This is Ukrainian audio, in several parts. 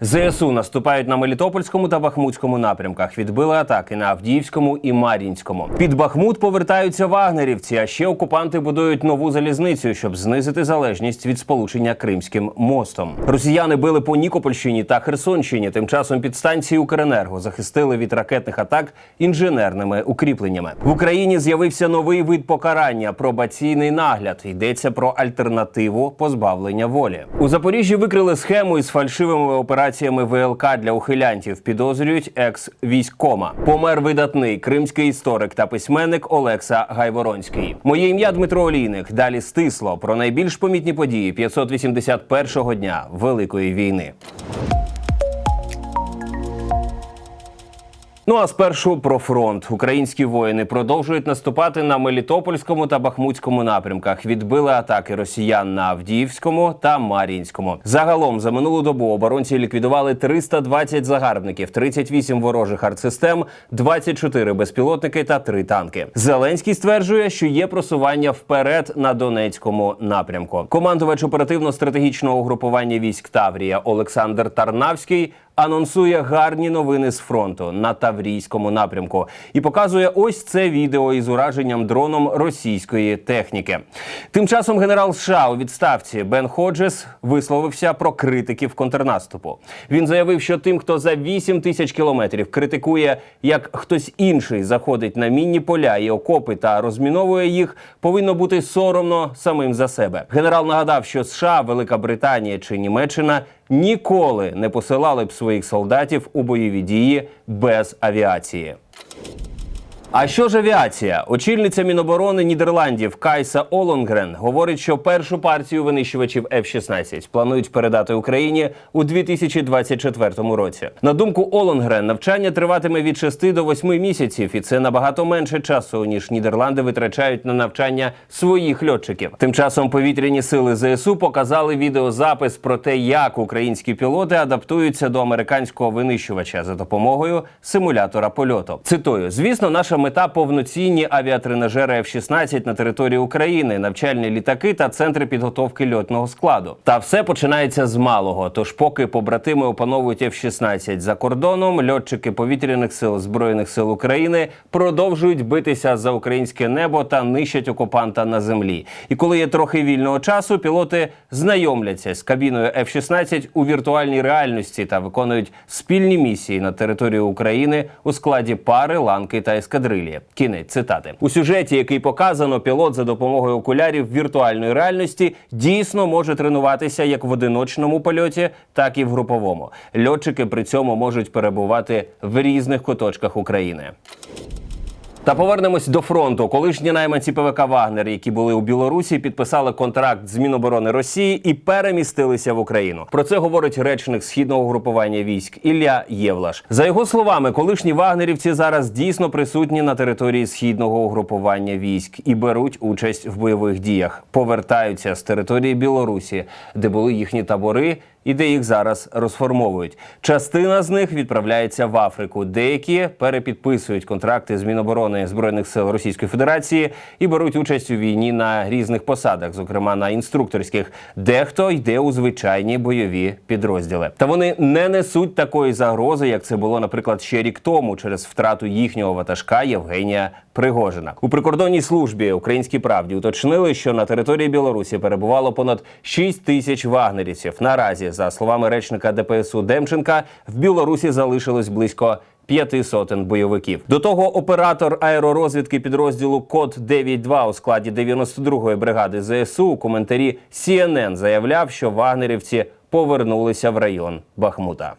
ЗСУ наступають на Мелітопольському та Бахмутському напрямках. Відбили атаки на Авдіївському і Мар'їнському. Під Бахмут повертаються вагнерівці. А ще окупанти будують нову залізницю, щоб знизити залежність від сполучення Кримським мостом. Росіяни били по Нікопольщині та Херсонщині. Тим часом підстанції Укренерго захистили від ракетних атак інженерними укріпленнями. В Україні з'явився новий вид покарання пробаційний нагляд. Йдеться про альтернативу позбавлення волі. У Запоріжжі викрили схему із фальшивими операціями ВЛК для ухилянтів. Підозрюють екс військома. Помер видатний кримський історик та письменник Олекса Гайворонський. Моє ім'я Дмитро Олійник. Далі стисло про найбільш помітні події 581-го дня Великої війни. Ну а спершу про фронт. Українські воїни продовжують наступати на Мелітопольському та Бахмутському напрямках. Відбили атаки росіян на Авдіївському та Мар'їнському. Загалом за минулу добу оборонці ліквідували 320 загарбників, 38 ворожих артсистем, 24 безпілотники та 3 танки. Зеленський стверджує, що є просування вперед на Донецькому напрямку. Командувач оперативно-стратегічного угрупування військ Таврія Олександр Тарнавський анонсує гарні новини з фронту на Таврійському напрямку і показує ось це відео із ураженням дроном російської техніки. Тим часом генерал США у відставці Бен Ходжес висловився про критиків контрнаступу. Він заявив, що тим, хто за 8 тисяч кілометрів критикує, як хтось інший заходить на мінні поля і окопи та розміновує їх, повинно бути соромно самим за себе. Генерал нагадав, що США, Велика Британія чи Німеччина ніколи не посилали б своїх солдатів у бойові дії без авіації. А що ж авіація? Очільниця Міноборони Нідерландів Кайса Олонгрен говорить, що першу партію винищувачів F-16 планують передати Україні у 2024 році. На думку Олонгрен, навчання триватиме від 6 до 8 місяців, і це набагато менше часу ніж Нідерланди витрачають на навчання своїх льотчиків. Тим часом повітряні сили ЗСУ показали відеозапис про те, як українські пілоти адаптуються до американського винищувача за допомогою симулятора польоту. Цитую: звісно, наша мета повноцінні авіатренажери F-16 на території України, навчальні літаки та центри підготовки льотного складу. Та все починається з малого. Тож, поки побратими опановують F-16 за кордоном, льотчики повітряних сил збройних сил України продовжують битися за українське небо та нищать окупанта на землі. І коли є трохи вільного часу, пілоти знайомляться з кабіною F-16 у віртуальній реальності та виконують спільні місії на території України у складі пари, ланки та ескадрилі. Кінець цитати у сюжеті, який показано, пілот за допомогою окулярів віртуальної реальності дійсно може тренуватися як в одиночному польоті, так і в груповому. Льотчики при цьому можуть перебувати в різних куточках України. Та повернемось до фронту. Колишні найманці ПВК Вагнер, які були у Білорусі, підписали контракт з Міноборони Росії і перемістилися в Україну. Про це говорить речник східного групування військ Ілля Євлаш. За його словами, колишні вагнерівці зараз дійсно присутні на території східного угрупування військ і беруть участь в бойових діях. Повертаються з території Білорусі, де були їхні табори і де їх зараз розформовують. Частина з них відправляється в Африку. Деякі перепідписують контракти з Міноборони збройних сил Російської Федерації і беруть участь у війні на різних посадах, зокрема на інструкторських. Дехто йде у звичайні бойові підрозділи. Та вони не несуть такої загрози, як це було, наприклад, ще рік тому, через втрату їхнього ватажка Євгенія Пригожина. У прикордонній службі Українській правді уточнили, що на території Білорусі перебувало понад 6 тисяч вагнерівців. Наразі, за словами речника ДПСУ Демченка, в Білорусі залишилось близько. П'яти сотень бойовиків до того оператор аеророзвідки підрозділу Код 92 у складі 92-ї бригади ЗСУ у коментарі CNN заявляв, що вагнерівці повернулися в район Бахмута.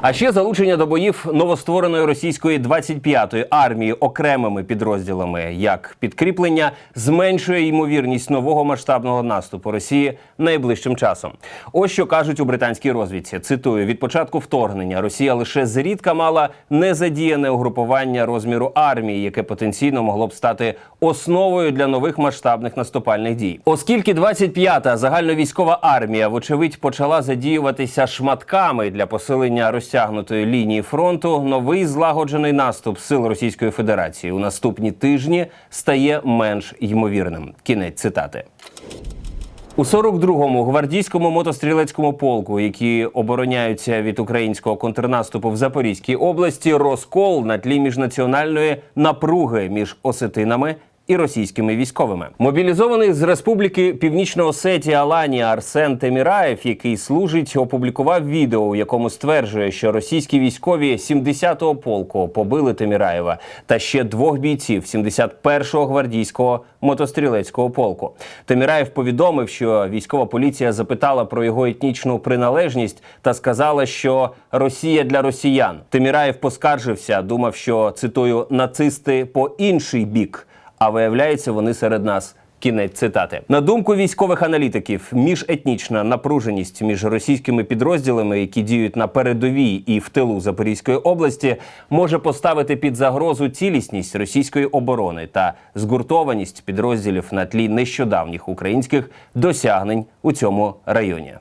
А ще залучення до боїв новоствореної російської 25-ї армії окремими підрозділами як підкріплення зменшує ймовірність нового масштабного наступу Росії найближчим часом. Ось що кажуть у британській розвідці. Цитую: від початку вторгнення Росія лише зрідка мала незадіяне угрупування розміру армії, яке потенційно могло б стати основою для нових масштабних наступальних дій. Оскільки 25-та загальновійськова армія, вочевидь, почала задіюватися шматками для посилення розтягнутої лінії фронту, новий злагоджений наступ сил Російської Федерації у наступні тижні стає менш ймовірним. Кінець цитати. У 42-му гвардійському мотострілецькому полку, які обороняються від українського контрнаступу в Запорізькій області, розкол на тлі міжнаціональної напруги між осетинами. І російськими військовими мобілізований з республіки Північна Осетія Аланія Арсен Теміраєв, який служить, опублікував відео, у якому стверджує, що російські військові 70-го полку побили Теміраєва та ще двох бійців 71-го гвардійського мотострілецького полку. Теміраєв повідомив, що військова поліція запитала про його етнічну приналежність та сказала, що Росія для росіян. Теміраєв поскаржився, думав, що цитую нацисти по інший бік. А виявляється, вони серед нас. Кінець цитати на думку військових аналітиків, міжетнічна напруженість між російськими підрозділами, які діють на передовій і в тилу Запорізької області, може поставити під загрозу цілісність російської оборони та згуртованість підрозділів на тлі нещодавніх українських досягнень у цьому районі.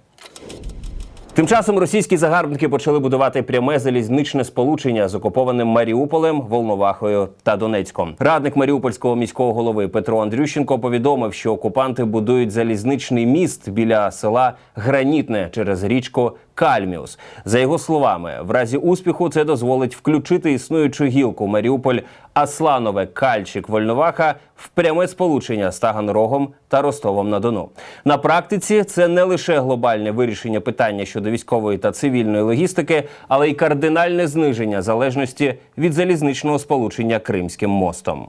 Тим часом російські загарбники почали будувати пряме залізничне сполучення з окупованим Маріуполем, Волновахою та Донецьком. Радник Маріупольського міського голови Петро Андрющенко повідомив, що окупанти будують залізничний міст біля села Гранітне через річку Кальміус. За його словами, в разі успіху це дозволить включити існуючу гілку Маріуполь Асланове Кальчик Вольноваха в пряме сполучення з Таганрогом та Ростовом на Дону. На практиці це не лише глобальне вирішення питання щодо військової та цивільної логістики, але й кардинальне зниження залежності від залізничного сполучення Кримським мостом.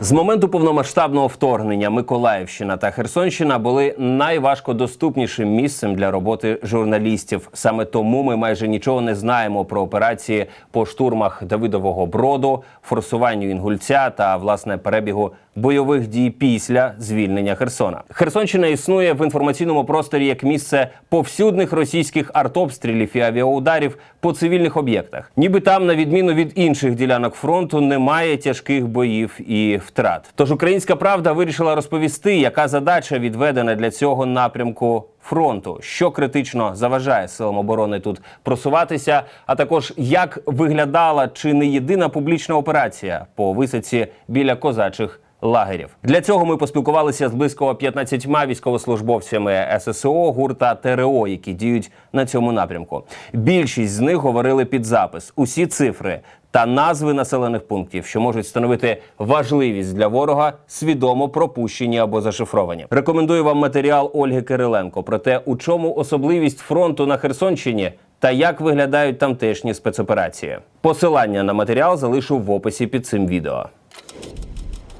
З моменту повномасштабного вторгнення Миколаївщина та Херсонщина були найважкодоступнішим місцем для роботи журналістів. Саме тому ми майже нічого не знаємо про операції по штурмах Давидового броду, форсуванню інгульця та власне перебігу бойових дій після звільнення Херсона. Херсонщина існує в інформаційному просторі як місце повсюдних російських артобстрілів і авіаударів по цивільних об'єктах. Ніби там, на відміну від інших ділянок фронту, немає тяжких боїв і втрат. Тож українська правда вирішила розповісти, яка задача відведена для цього напрямку. Фронту, що критично заважає силам оборони тут просуватися, а також як виглядала чи не єдина публічна операція по висадці біля козачих лагерів. Для цього ми поспілкувалися з близько 15 військовослужбовцями ССО, гурта ТРО, які діють на цьому напрямку. Більшість з них говорили під запис. Усі цифри та назви населених пунктів, що можуть становити важливість для ворога, свідомо пропущені або зашифровані. Рекомендую вам матеріал Ольги Кириленко про те, у чому особливість фронту на Херсонщині. Та як виглядають тамтешні спецоперації? Посилання на матеріал залишу в описі під цим відео.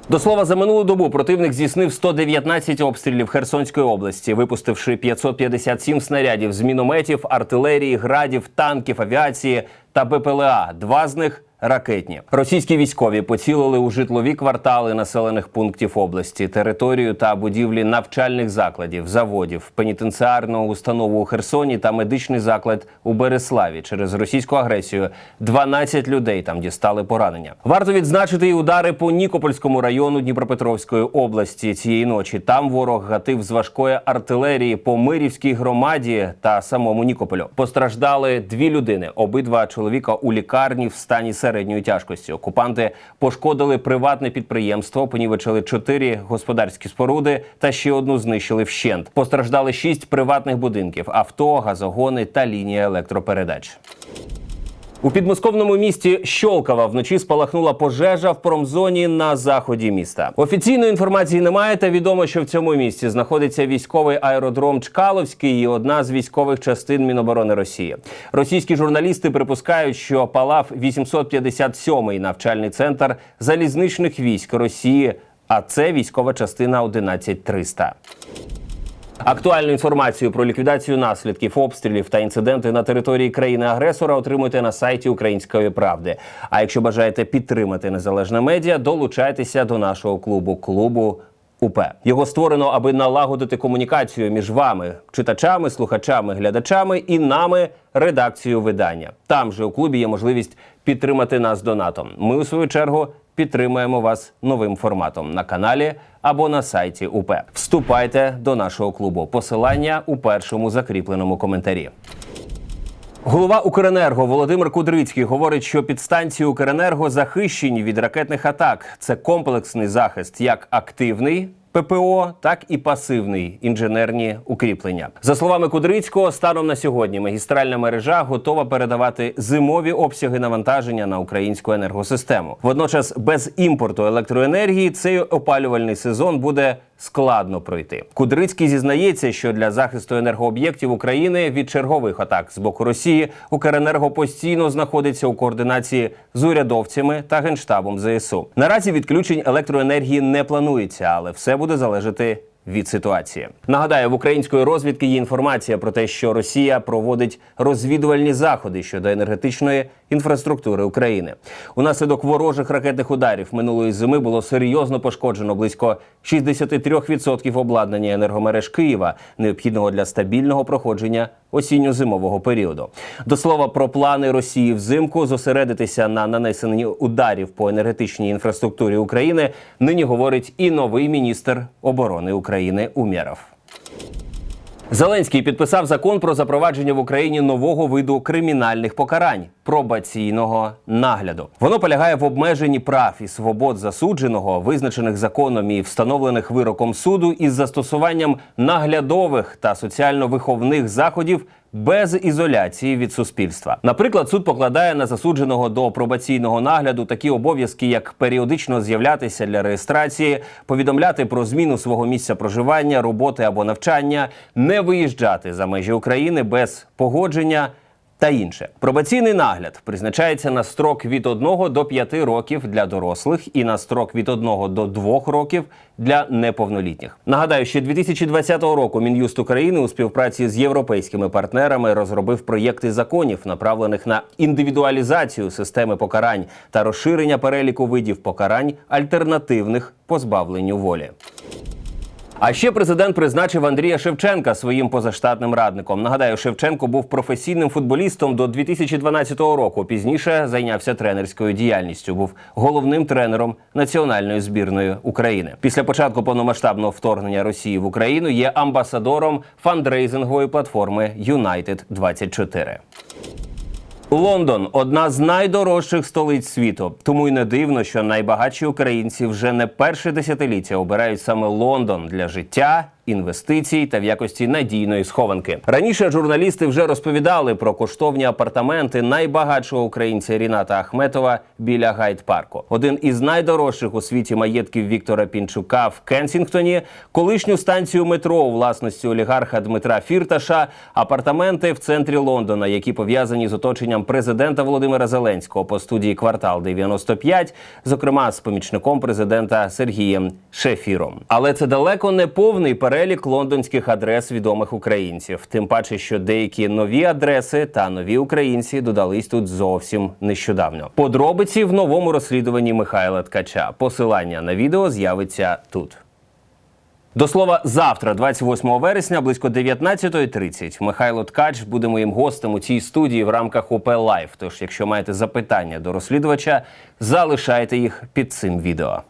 До слова, за минулу добу противник здійснив 119 обстрілів Херсонської області, випустивши 557 снарядів з мінометів, артилерії, градів, танків, авіації та БПЛА. Два з них ракетні. Російські військові поцілили у житлові квартали населених пунктів області, територію та будівлі навчальних закладів, заводів, пенітенціарну установу у Херсоні та медичний заклад у Береславі. Через російську агресію 12 людей там дістали поранення. Варто відзначити і удари по Нікопольському району Дніпропетровської області цієї ночі. Там ворог гатив з важкої артилерії по Мирівській громаді та самому Нікополю. Постраждали дві людини. Обидва чоловіка у лікарні в стані середньої тяжкості. Окупанти пошкодили приватне підприємство, понівечили чотири господарські споруди та ще одну знищили вщент. Постраждали шість приватних будинків, авто, газогони та лінія електропередач. У підмосковному місті Щолково вночі спалахнула пожежа в промзоні на заході міста. Офіційної інформації немає, та відомо, що в цьому місті знаходиться військовий аеродром Чкаловський і одна з військових частин Міноборони Росії. Російські журналісти припускають, що палав 857-й навчальний центр залізничних військ Росії, а це військова частина 11300. Актуальну інформацію про ліквідацію наслідків обстрілів та інциденти на території країни-агресора отримуйте на сайті Української правди. А якщо бажаєте підтримати незалежне медіа, долучайтеся до нашого клубу клубу. УП його створено, аби налагодити комунікацію між вами, читачами, слухачами, глядачами і нами, редакцією видання. Там же у клубі є можливість підтримати нас донатом. Ми у свою чергу підтримуємо вас новим форматом на каналі або на сайті УП. Вступайте до нашого клубу. Посилання у першому закріпленому коментарі. Голова Укренерго Володимир Кудрицький говорить, що підстанції Укренерго захищені від ракетних атак. Це комплексний захист, як активний, ППО, так і пасивний інженерні укріплення. За словами Кудрицького, станом на сьогодні магістральна мережа готова передавати зимові обсяги навантаження на українську енергосистему. Водночас, без імпорту електроенергії цей опалювальний сезон буде складно пройти. Кудрицький зізнається, що для захисту енергооб'єктів України від чергових атак з боку Росії Укренерго постійно знаходиться у координації з урядовцями та генштабом ЗСУ. Наразі відключень електроенергії не планується, але все буде залежати. Від ситуації нагадаю, в української розвідки є інформація про те, що Росія проводить розвідувальні заходи щодо енергетичної інфраструктури України. Унаслідок ворожих ракетних ударів минулої зими було серйозно пошкоджено близько 63% обладнання енергомереж Києва, необхідного для стабільного проходження осінньо-зимового періоду. До слова про плани Росії взимку зосередитися на нанесенні ударів по енергетичній інфраструктурі України. Нині говорить і новий міністр оборони України Умєров. Зеленський підписав закон про запровадження в Україні нового виду кримінальних покарань пробаційного нагляду. Воно полягає в обмеженні прав і свобод засудженого, визначених законом і встановлених вироком суду, із застосуванням наглядових та соціально-виховних заходів. Без ізоляції від суспільства, наприклад, суд покладає на засудженого до пробаційного нагляду такі обов'язки, як періодично з'являтися для реєстрації, повідомляти про зміну свого місця проживання, роботи або навчання, не виїжджати за межі України без погодження. Та інше пробаційний нагляд призначається на строк від 1 до 5 років для дорослих і на строк від 1 до 2 років для неповнолітніх. Нагадаю, ще 2020 року Мін'юст України у співпраці з європейськими партнерами розробив проєкти законів, направлених на індивідуалізацію системи покарань та розширення переліку видів покарань альтернативних позбавленню волі. А ще президент призначив Андрія Шевченка своїм позаштатним радником. Нагадаю, Шевченко був професійним футболістом до 2012 року. Пізніше зайнявся тренерською діяльністю. Був головним тренером національної збірної України. Після початку повномасштабного вторгнення Росії в Україну є амбасадором фандрейзингової платформи United 24 Лондон одна з найдорожчих столиць світу. Тому й не дивно, що найбагатші українці вже не перше десятиліття обирають саме Лондон для життя. Інвестицій та в якості надійної схованки раніше журналісти вже розповідали про коштовні апартаменти найбагатшого українця Ріната Ахметова біля Гайд-парку. Один із найдорожчих у світі маєтків Віктора Пінчука в Кенсінгтоні, колишню станцію метро у власності олігарха Дмитра Фірташа, апартаменти в центрі Лондона, які пов'язані з оточенням президента Володимира Зеленського по студії Квартал 95, зокрема з помічником президента Сергієм Шефіром. Але це далеко не повний перелік перелік лондонських адрес відомих українців. Тим паче, що деякі нові адреси та нові українці додались тут зовсім нещодавно. Подробиці в новому розслідуванні Михайла Ткача. Посилання на відео з'явиться тут. До слова, завтра, 28 вересня, близько 19.30, Михайло Ткач буде моїм гостем у цій студії в рамках ОП Лайф. Тож, якщо маєте запитання до розслідувача, залишайте їх під цим відео.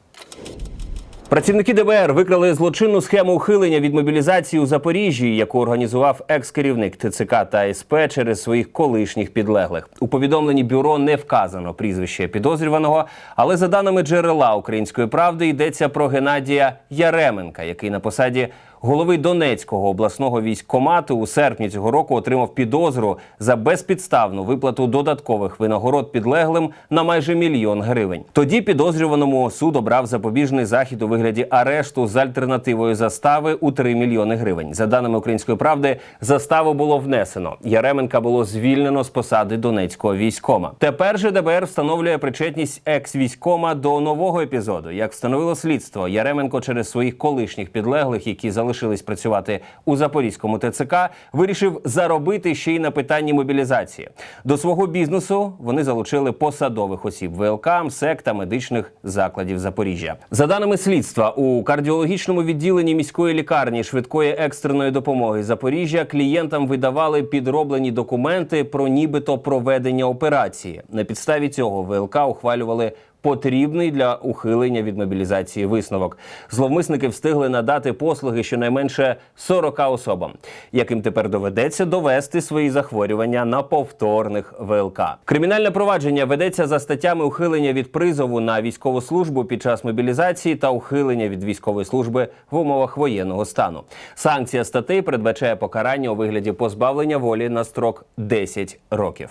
Працівники ДБР викрали злочинну схему ухилення від мобілізації у Запоріжжі, яку організував екс-керівник ТЦК та СП через своїх колишніх підлеглих. У повідомленні бюро не вказано прізвище підозрюваного, але за даними джерела української правди йдеться про Геннадія Яременка, який на посаді голови Донецького обласного військкомату у серпні цього року отримав підозру за безпідставну виплату додаткових винагород підлеглим на майже мільйон гривень. Тоді підозрюваному суд обрав запобіжний захід у вигляді арешту з альтернативою застави у 3 мільйони гривень. За даними української правди, заставу було внесено. Яременка було звільнено з посади Донецького військома. Тепер же ДБР встановлює причетність екс-військома до нового епізоду. Як встановило слідство, Яременко через своїх колишніх підлеглих, які залишились працювати у Запорізькому ТЦК, вирішив заробити ще й на питанні мобілізації. До свого бізнесу вони залучили посадових осіб ВЛК, МСЕК та медичних закладів Запоріжжя. За даними слідства, у кардіологічному відділенні міської лікарні швидкої екстреної допомоги Запоріжжя клієнтам видавали підроблені документи про нібито проведення операції. На підставі цього ВЛК ухвалювали потрібний для ухилення від мобілізації висновок. Зловмисники встигли надати послуги щонайменше 40 особам, яким тепер доведеться довести свої захворювання на повторних ВЛК. Кримінальне провадження ведеться за статтями ухилення від призову на військову службу під час мобілізації та ухилення від військової служби в умовах воєнного стану. Санкція статей передбачає покарання у вигляді позбавлення волі на строк 10 років.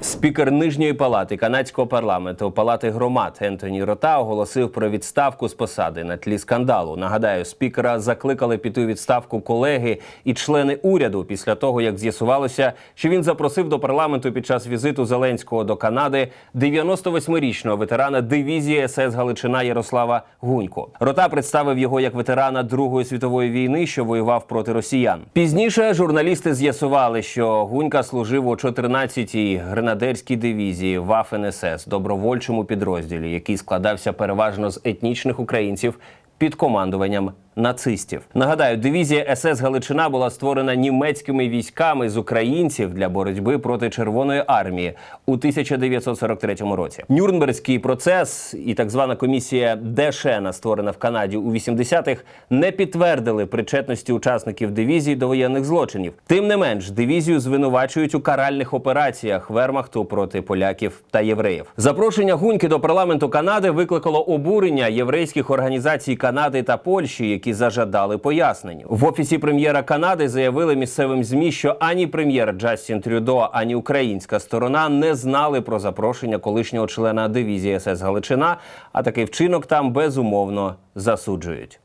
Спікер нижньої палати канадського парламенту палати громад Ентоні Рота оголосив про відставку з посади на тлі скандалу. Нагадаю, спікера закликали піти у відставку колеги і члени уряду після того, як з'ясувалося, що він запросив до парламенту під час візиту Зеленського до Канади 98-річного ветерана дивізії СС Галичина Ярослава Гунько. Рота представив його як ветерана Другої світової війни, що воював проти росіян. Пізніше журналісти з'ясували, що Гунька служив у 14-й гренадерській дивізії Вафен СС, добровольчому підрозділі, який складався переважно з етнічних українців під командуванням нацистів. Нагадаю, дивізія СС Галичина була створена німецькими військами з українців для боротьби проти Червоної армії у 1943 році. Нюрнберзький процес і так звана комісія Дешена, створена в Канаді у 80-х, не підтвердили причетності учасників дивізії до воєнних злочинів. Тим не менш, дивізію звинувачують у каральних операціях Вермахту проти поляків та євреїв. Запрошення гуньки до парламенту Канади викликало обурення єврейських організацій Канади та Польщі, які зажадали пояснень. В офісі прем'єра Канади заявили місцевим змі, що ані прем'єр Джастін Трюдо, ані українська сторона не знали про запрошення колишнього члена дивізії СС Галичина. А такий вчинок там безумовно засуджують.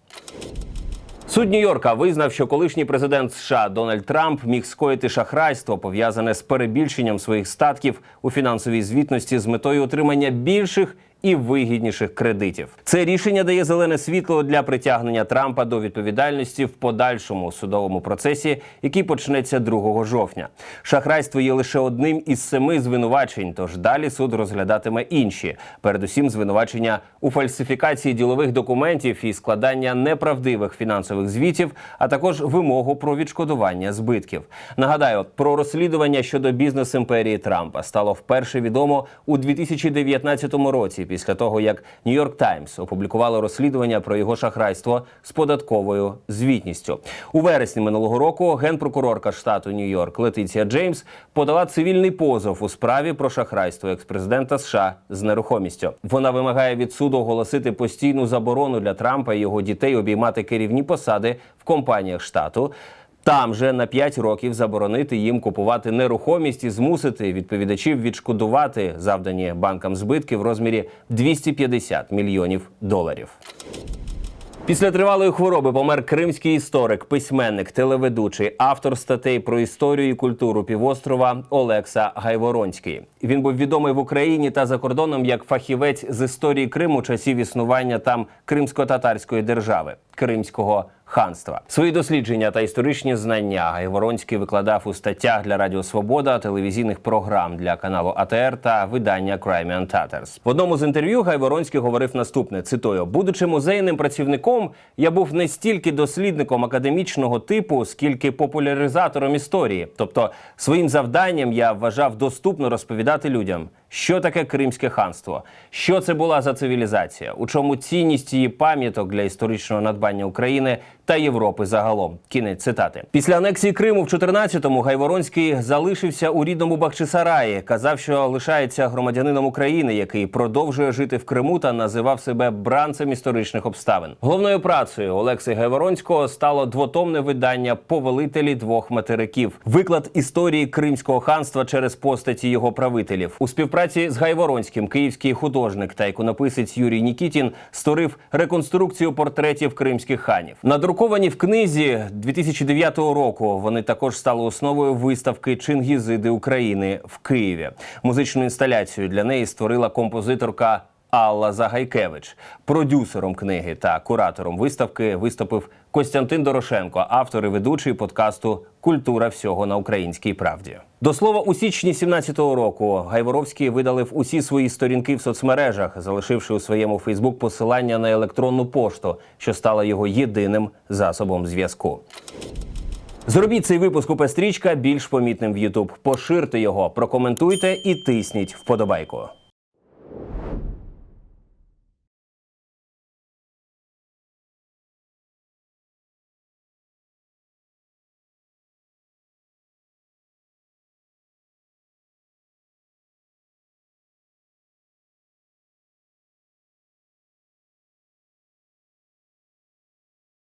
Суд Нью-Йорка визнав, що колишній президент США Дональд Трамп міг скоїти шахрайство, пов'язане з перебільшенням своїх статків у фінансовій звітності з метою отримання більших і вигідніших кредитів. Це рішення дає зелене світло для притягнення Трампа до відповідальності в подальшому судовому процесі, який почнеться 2 жовтня. Шахрайство є лише одним із семи звинувачень. Тож далі суд розглядатиме інші, передусім звинувачення у фальсифікації ділових документів і складання неправдивих фінансових звітів, а також вимогу про відшкодування збитків. Нагадаю, про розслідування щодо бізнес імперії Трампа стало вперше відомо у 2019 році після того, як Нью-Йорк Таймс опублікувало розслідування про його шахрайство з податковою звітністю. У вересні минулого року генпрокурорка штату Нью-Йорк Летиція Джеймс подала цивільний позов у справі про шахрайство експрезидента США з нерухомістю. Вона вимагає від суду оголосити постійну заборону для Трампа і його дітей обіймати керівні посади в компаніях штату. Там же на 5 років заборонити їм купувати нерухомість і змусити відповідачів відшкодувати завдані банкам збитки в розмірі 250 мільйонів доларів. Після тривалої хвороби помер кримський історик, письменник, телеведучий, автор статей про історію і культуру півострова Олекса Гайворонський. Він був відомий в Україні та за кордоном як фахівець з історії Криму часів існування там кримсько-татарської держави Кримського ханства. Свої дослідження та історичні знання Гайворонський викладав у статтях для Радіо Свобода, телевізійних програм для каналу АТР та видання Crimean Tatars. В одному з інтерв'ю Гайворонський говорив наступне: цитую: будучи музейним працівником, я був не стільки дослідником академічного типу, скільки популяризатором історії. Тобто, своїм завданням я вважав доступно розповідати людям. Що таке Кримське ханство? Що це була за цивілізація? У чому цінність її пам'яток для історичного надбання України та Європи загалом? Кінець цитати. Після анексії Криму в 14-му Гайворонський залишився у рідному Бахчисараї. Казав, що лишається громадянином України, який продовжує жити в Криму та називав себе бранцем історичних обставин. Головною працею Олекси Гайворонського стало двотомне видання Повелителі двох материків, виклад історії Кримського ханства через постаті його правителів у співпраці з Гайворонським київський художник та іконописець Юрій Нікітін створив реконструкцію портретів кримських ханів. Надруковані в книзі 2009 року. Вони також стали основою виставки Чингізиди України в Києві. Музичну інсталяцію для неї створила композиторка. Алла Загайкевич, продюсером книги та куратором виставки виступив Костянтин Дорошенко, автор і ведучий подкасту Культура всього на українській правді. До слова, у січні 17-го року Гайворовський видалив усі свої сторінки в соцмережах, залишивши у своєму Фейсбук посилання на електронну пошту, що стала його єдиним засобом зв'язку. Зробіть цей випуск у Пестрічка більш помітним в YouTube. Поширте його, прокоментуйте і тисніть вподобайку.